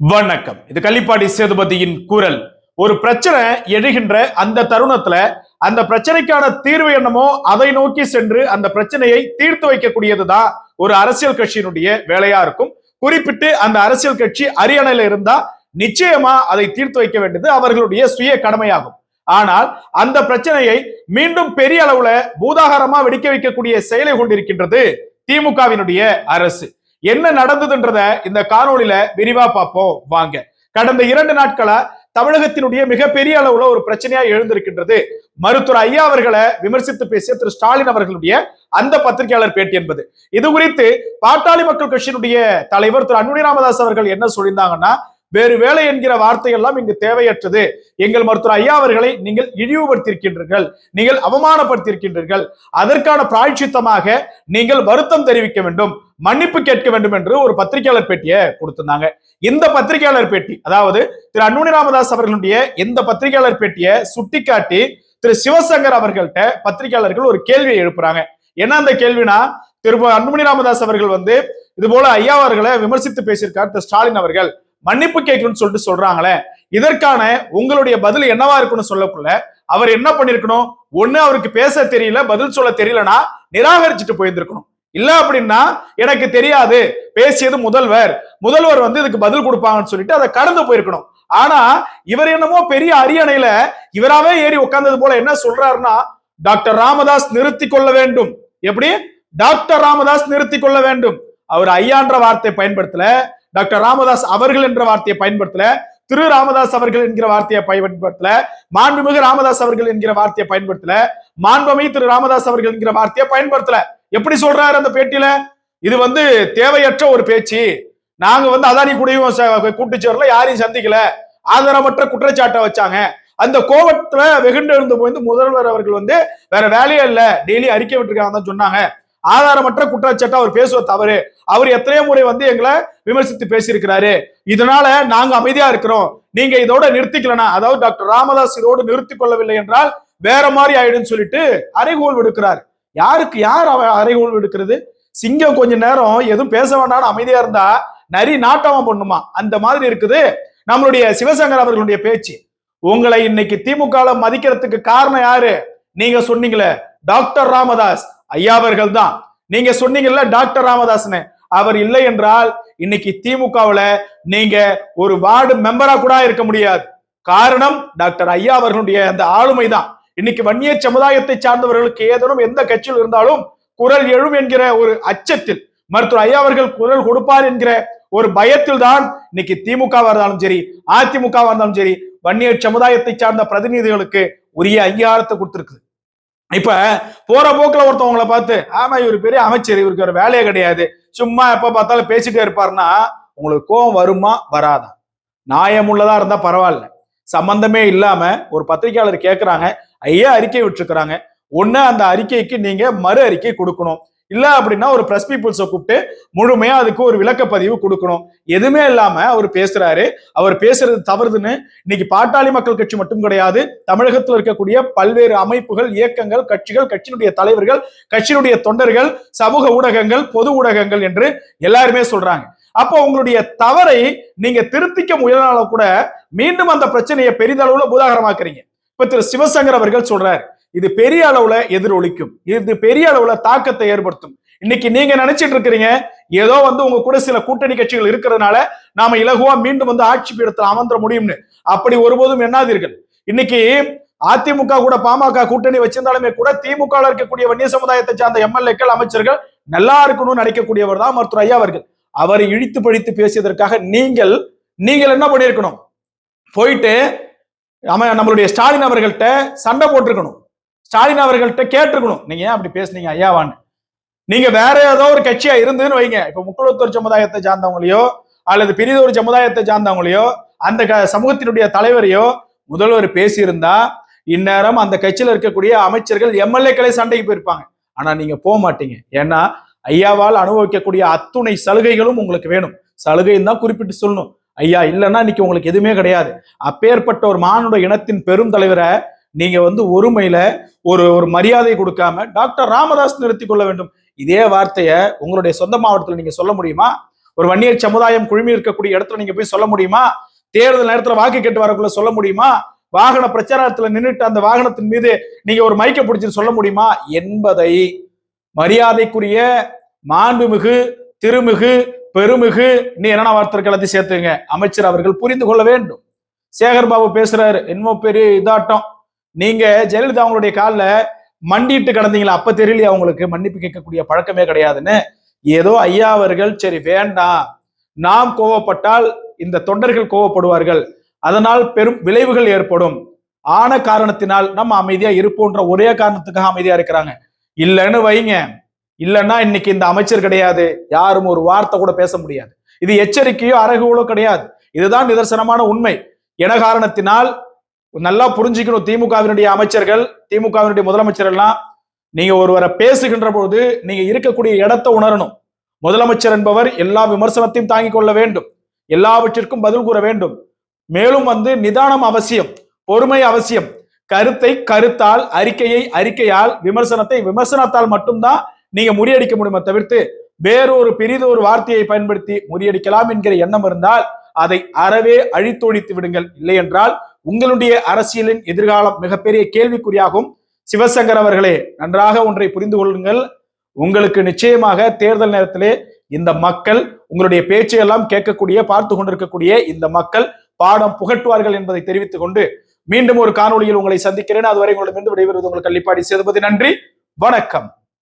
வணக்கம். இது கள்ளிப்பாடி சேதுபதியின் குரல். ஒரு பிரச்சனை எழுகின்ற அந்த தருணத்துல அந்த பிரச்சனைக்கான தீர்வு என்னமோ அதை நோக்கி சென்று அந்த பிரச்சனையை தீர்த்து வைக்கக்கூடியதுதான் ஒரு அரசியல் கட்சியினுடைய வேலையா இருக்கும். குறிப்பிட்டு அந்த அரசியல் கட்சி அரியணையில இருந்தா நிச்சயமா அதை தீர்த்து வைக்க வேண்டியது அவர்களுடைய சுய கடமையாகும். ஆனால் அந்த பிரச்சனையை மீண்டும் பெரிய அளவுல பூதாகாரமா வெடிக்க வைக்கக்கூடிய செயலை கொண்டிருக்கின்றது திமுகவினுடைய அரசு. என்ன நடந்ததுன்றத இந்த காணொலியில விரிவா பார்ப்போம். வாங்க. கடந்த இரண்டு நாட்களா தமிழகத்தினுடைய மிகப்பெரிய அளவுல ஒரு பிரச்சனையா எழுந்திருக்கின்றது. மருத்துவர் ஐயா அவர்களை விமர்சித்து பேசிய திரு ஸ்டாலின் அவர்களுடைய அந்த பத்திரிகையாளர் பேட்டி என்பது. இது குறித்து பாட்டாளி மக்கள் கட்சியினுடைய தலைவர் திரு அன்புனி ராமதாஸ் அவர்கள் என்ன சொல்லியிருந்தாங்கன்னா வேறு வேலை என்கிற வார்த்தையெல்லாம் இங்கு தேவையற்றது. எங்கள் மருத்துவர் ஐயா அவர்களை நீங்கள் இழிவுபடுத்தியிருக்கின்றீர்கள். நீங்கள் அவமானப்படுத்தியிருக்கின்றீர்கள். அதற்கான பிராய்ச்சித்தமாக நீங்கள் வருத்தம் தெரிவிக்க வேண்டும். மன்னிப்பு கேட்க வேண்டும் என்று ஒரு பத்திரிகையாளர் பேட்டியை கொடுத்திருந்தாங்க. இந்த பத்திரிகையாளர் பேட்டி அதாவது திரு அன்புனி ராமதாஸ் அவர்களுடைய இந்த பத்திரிகையாளர் பேட்டியை சுட்டிக்காட்டி திரு சிவசங்கர் அவர்கள்ட்ட பத்திரிகையாளர்கள் ஒரு கேள்வியை எழுப்புறாங்க. என்ன அந்த கேள்வினா திரு அன்புமணி ராமதாஸ் அவர்கள் வந்து இது போல ஐயா அவர்களை விமர்சித்து பேசியிருக்கார் திரு ஸ்டாலின் அவர்கள். மன்னிப்பு கேட்கணும்னு சொல்லிட்டு சொல்றாங்களே இதற்கான உங்களுடைய பதில் என்னவா இருக்குன்னு சொல்லக்குள்ள அவர் என்ன பண்ணிருக்கணும்? ஒண்ணு அவருக்கு பேச தெரியல பதில் சொல்ல தெரியலனா நிராகரிச்சுட்டு போயிருந்திருக்கணும். இல்ல அப்படின்னா எனக்கு தெரியாது பேசியது முதல்வர் முதல்வர் வந்து இதுக்கு பதில் கொடுப்பாங்கன்னு சொல்லிட்டு அதை கடந்து போயிருக்கணும். ஆனா இவர் என்னமோ பெரிய அரியணையில இவராவே ஏறி உட்கார்ந்தது போல என்ன சொல்றாருன்னா டாக்டர் ராமதாஸ் நிறுத்தி கொள்ள வேண்டும். எப்படி? டாக்டர் ராமதாஸ் நிறுத்தி கொள்ள வேண்டும். அவர் ஐயான்ற வார்த்தை பயன்படுத்தல. டாக்டர் ராமதாஸ் அவர்கள் என்ற வார்த்தையை பயன்படுத்தல திரு ராமதாஸ் அவர்கள் என்கிற வார்த்தையை பயன்படுத்தல மாண்புமிகு ராமதாஸ் அவர்கள் என்கிற வார்த்தையை பயன்படுத்தல மாண்புமை திரு ராமதாஸ் அவர்கள் என்கிற வார்த்தையை பயன்படுத்தல. எப்படி சொல்றாரு அந்த பேட்டியில? இது வந்து தேவையற்ற ஒரு பேச்சு. நாங்க வந்து அதானி கூடயும் கூட்டுச்சேரல யாரையும் சந்திக்கல. ஆதாரமற்ற குற்றச்சாட்டை வச்சாங்க. அந்த கோபத்துல வெகுண்டு இருந்த போய் முதல்வர் அவர்கள் வந்து வேற வேலையே இல்ல டெய்லி அறிக்கை விட்டுருக்காங்க சொன்னாங்க. ஆதாரமற்ற குற்றச்சாட்டு அவர் பேசுவ தவறு. அவர் எத்தனையோ முறை வந்து எங்களை விமர்சித்து பேசியிருக்கிறாரு. இதனால நாங்க அமைதியா இருக்கிறோம். நீங்க இதோட நிறுத்திக்கலனா அதாவது டாக்டர் ராமதாஸ் இதோடு நிறுத்தி கொள்ளவில்லை என்றால் வேற மாதிரி ஆயிடும்னு சொல்லிட்டு அறைகோல் விடுக்கிறார். யாருக்கு யார் அவ அறைகோல் விடுக்கிறது? சிங்கம் கொஞ்ச நேரம் எதுவும் பேச வேண்டாம்னு அமைதியா இருந்தா நரி நாட்டவம் பண்ணுமா? அந்த மாதிரி இருக்குது நம்மளுடைய சிவசங்கர் அவர்களுடைய பேச்சு. உங்களை இன்னைக்கு திமுக மதிக்கிறதுக்கு காரணம் யாரு? நீங்க சொன்னீங்களே டாக்டர் ராமதாஸ். ஐயா அவர்கள் தான். நீங்க சொன்னீங்கல்ல டாக்டர் ராமதாசன். அவர் இல்லை என்றால் இன்னைக்கு திமுகவுல நீங்க ஒரு வார்டு மெம்பரா கூட இருக்க முடியாது. காரணம் டாக்டர் ஐயா அவர்களுடைய அந்த ஆளுமை தான் இன்னைக்கு வன்னிய சமுதாயத்தை சார்ந்தவர்களுக்கு ஏதேனும் எந்த கட்சியில் இருந்தாலும் குரல் எழும் என்கிற ஒரு அச்சத்தில் மருத்துவர் ஐயா அவர்கள் குரல் கொடுப்பார் என்கிற ஒரு பயத்தில் தான் இன்னைக்கு திமுகவா இருந்தாலும் சரி அதிமுகவா இருந்தாலும் சரி வன்னியர் சமுதாயத்தை சார்ந்த பிரதிநிதிகளுக்கு உரிய அங்கீகாரத்தை கொடுத்திருக்குது. இப்ப போற போக்குல ஒருத்தவங்களை பார்த்து ஆமா இவர் பெரிய அமைச்சர் இவருக்கு ஒரு வேலையே கிடையாது. சும்மா எப்ப பார்த்தாலும் பேசிட்டே இருப்பாருன்னா உங்களுக்கு கோவம் வருமா? வராதா? நியாயம் உள்ளதா இருந்தா பரவாயில்ல. சம்பந்தமே இல்லாம ஒரு பத்திரிகையாளர் கேட்கிறாங்க ஐயா அறிக்கை விட்டுருக்கிறாங்க. ஒண்ணு அந்த அறிக்கைக்கு நீங்க மறு அறிக்கை கொடுக்கணும். இல்ல அப்படின்னா ஒரு பிரஸ் பீப்புள்ஸை கூப்பிட்டு முழுமையா அதுக்கு ஒரு விளக்கப்பதிவு கொடுக்கணும். எதுவுமே இல்லாம அவர் பேசுறாரு. அவர் பேசுறது தவறுதுன்னு இன்னைக்கு பாட்டாளி மக்கள் கட்சி மட்டும் கிடையாது. தமிழகத்தில் இருக்கக்கூடிய பல்வேறு அமைப்புகள் இயக்கங்கள் கட்சிகள் கட்சியினுடைய தலைவர்கள் கட்சியினுடைய தொண்டர்கள் சமூக ஊடகங்கள் பொது ஊடகங்கள் என்று எல்லாருமே சொல்றாங்க. அப்போ உங்களுடைய தவறை நீங்க திருத்திக்க முயலாலும் கூட மீண்டும் அந்த பிரச்சனையை பெரிதளவுல பூதாகரமாக்குறீங்க. இப்ப திரு சிவசங்கர் அவர்கள் சொல்றாரு இது பெரிய அளவுல எதிரொலிக்கும். இது பெரிய அளவுல தாக்கத்தை ஏற்படுத்தும். இன்னைக்கு நீங்க நினைச்சிட்டு இருக்கிறீங்க ஏதோ வந்து உங்க கூட சில கூட்டணி கட்சிகள் இருக்கிறதுனால நாம இலகுவா மீண்டும் வந்து ஆட்சி பீடத்தில் அமர்ந்த முடியும்னு. அப்படி ஒருபோதும் எண்ணாதீர்கள். இன்னைக்கு அதிமுக கூட பாமக கூட்டணி வச்சிருந்தாலுமே கூட திமுக இருக்கக்கூடிய வன்னிய சமுதாயத்தை சார்ந்த எம்எல்ஏக்கள் அமைச்சர்கள் நல்லா இருக்கணும்னு நினைக்கக்கூடியவர் தான் மருத்துவர் ஐயா அவர்கள். அவரை இழித்து பழித்து பேசியதற்காக நீங்கள் நீங்கள் என்ன பண்ணியிருக்கணும்? போயிட்டு நம்மளுடைய ஸ்டாலின் அவர்கள்ட்ட சண்டை போட்டிருக்கணும். ஸ்டாலின் அவர்கள்ட்ட கேட்டிருக்கணும். நீங்க ஏன் அப்படி பேசுனீங்க? ஐயாவான்னு நீங்க வேற ஏதோ ஒரு கட்சியா இருந்துன்னு வைங்க. இப்ப முக்குளத்தூர் சமுதாயத்தை சார்ந்தவங்களையோ அல்லது பெரியதொரு சமுதாயத்தை சார்ந்தவங்களையோ அந்த சமூகத்தினுடைய தலைவரையோ முதல்வர் பேசியிருந்தா இந்நேரம் அந்த கட்சியில இருக்கக்கூடிய அமைச்சர்கள் எம்எல்ஏக்களை சண்டைக்கு போயிருப்பாங்க. ஆனா நீங்க போக மாட்டீங்க. ஏன்னா ஐயாவால் அனுபவிக்கக்கூடிய அத்துணை சலுகைகளும் உங்களுக்கு வேணும். சலுகைன்னு தான் குறிப்பிட்டு சொல்லணும். ஐயா இல்லைன்னா இன்னைக்கு உங்களுக்கு எதுவுமே கிடையாது. அப்பேற்பட்ட ஒரு மானுட இனத்தின் பெரும் தலைவரை நீங்க வந்து ஒருமையில ஒரு ஒரு மரியாதை கொடுக்காம டாக்டர் ராமதாஸ் நிறுத்தி கொள்ள வேண்டும். இதே வார்த்தையை உங்களுடைய சொந்த மாவட்டத்தில் நீங்க சொல்ல முடியுமா? ஒரு வன்னியர் சமுதாயம் குழுமி இருக்கக்கூடிய இடத்துல நீங்க போய் சொல்ல முடியுமா? தேர்தல் நேரத்துல வாக்கு கேட்டு வரக்குள்ள சொல்ல முடியுமா? வாகன பிரச்சாரத்துல நின்றுட்டு அந்த வாகனத்தின் மீது நீங்க ஒரு மைக்க பிடிச்சு சொல்ல முடியுமா? என்பதை மரியாதைக்குரிய மாண்புமிகு திருமிகு பெருமிகு நீ என்னென்ன வார்த்தைகள் எல்லாத்தையும் சேர்த்துங்க அமைச்சர் அவர்கள் புரிந்து கொள்ள வேண்டும். சேகர் பாபு பேசுறாரு என்னமோ பெரிய இதாட்டம். நீங்க ஜெயலலிதா அவங்களுடைய காலில் மண்டிட்டு கிடந்தீங்களா? அப்ப தெரியலையா அவங்களுக்கு மன்னிப்பு கேட்கக்கூடிய பழக்கமே கிடையாதுன்னு. ஏதோ ஐயா அவர்கள் சரி வேண்டாம். நாம் கோவப்பட்டால் இந்த தொண்டர்கள் கோவப்படுவார்கள். அதனால் பெரும் விளைவுகள் ஏற்படும். ஆன காரணத்தினால் நம்ம அமைதியா இருப்போன்ற ஒரே காரணத்துக்காக அமைதியா இருக்கிறாங்க. இல்லைன்னு வைங்க. இல்லைன்னா இன்னைக்கு இந்த அமைச்சர் கிடையாது. யாரும் ஒரு வார்த்தை கூட பேச முடியாது. இது எச்சரிக்கையோ அரகுகளோ கிடையாது. இதுதான் நிதர்சனமான உண்மை. என காரணத்தினால் நல்லா புரிஞ்சுக்கணும் திமுகவினுடைய அமைச்சர்கள் திமுகவினுடைய முதலமைச்சர் எல்லாம் நீங்க ஒருவரை பேசுகின்ற பொழுது நீங்க இருக்கக்கூடிய இடத்தை உணரணும். முதலமைச்சர் என்பவர் எல்லா விமர்சனத்தையும் தாங்கிக் கொள்ள வேண்டும். எல்லாவற்றிற்கும் பதில் கூற வேண்டும். மேலும் வந்து நிதானம் அவசியம் பொறுமை அவசியம். கருத்தை கருத்தால் அறிக்கையை அறிக்கையால் விமர்சனத்தை விமர்சனத்தால் மட்டும்தான் நீங்க முறியடிக்க முடியுமே தவிர்த்து வேறொரு பெரிதொரு வார்த்தையை பயன்படுத்தி முறியடிக்கலாம் என்கிற எண்ணம் இருந்தால் அதை அறவே அழித்தொழித்து விடுங்கள். இல்லை என்றால் உங்களுடைய அரசியலின் எதிர்காலம் மிகப்பெரிய கேள்விக்குறியாகும். சிவசங்கர் அவர்களே நன்றாக ஒன்றை புரிந்து கொள்ளுங்கள். உங்களுக்கு நிச்சயமாக தேர்தல் நேரத்திலே இந்த மக்கள் உங்களுடைய பேச்சையெல்லாம் கேட்கக்கூடிய பார்த்து கொண்டிருக்கக்கூடிய இந்த மக்கள் பாடம் புகட்டுவார்கள் என்பதை தெரிவித்துக் கொண்டு மீண்டும் ஒரு காணொளியில் உங்களை சந்திக்கிறேன். அதுவரை உங்களிடமிருந்து விடைபெறுவது உங்கள் கள்ளிப்பாடி சேதுபதி. நன்றி வணக்கம்.